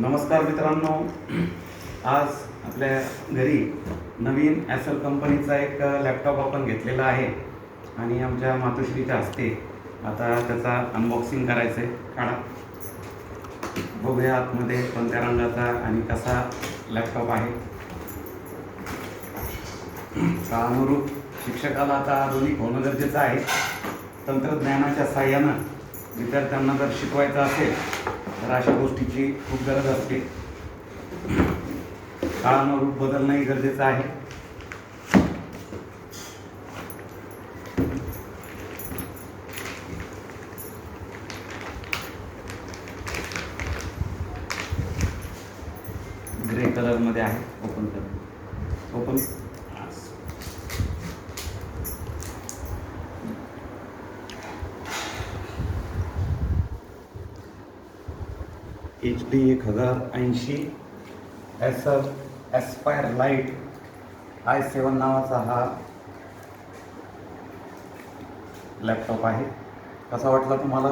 नमस्कार मित्रांनो. आज आपल्या घरी नवीन ॲसल कंपनीचा एक लॅपटॉप आपण घेतलेला आहे. आणि आमच्या मातोश्रीच्या हस्ते आता त्याचा अनबॉक्सिंग करायचं आहे काढा. बघूया आतमध्ये कोणत्या रंगाचा आणि कसा लॅपटॉप आहे. काळानुरूप शिक्षकाला आता आधुनिक होणं गरजेचं आहे. तंत्रज्ञानाच्या साह्यानं विद्यार्थ्यांना जर शिकवायचं असेल तर अशा गोष्टीची खूप गरज असते. काळानुरूप बदलणंही गरजेचं आहे. ग्रे कलरमध्ये आहे ओपन कर ओपन एच डी एक हजार ऐंशी Acer Aspire Lite I seven नावाचा हा लॅपटॉप आहे. कसा वाटला तुम्हाला?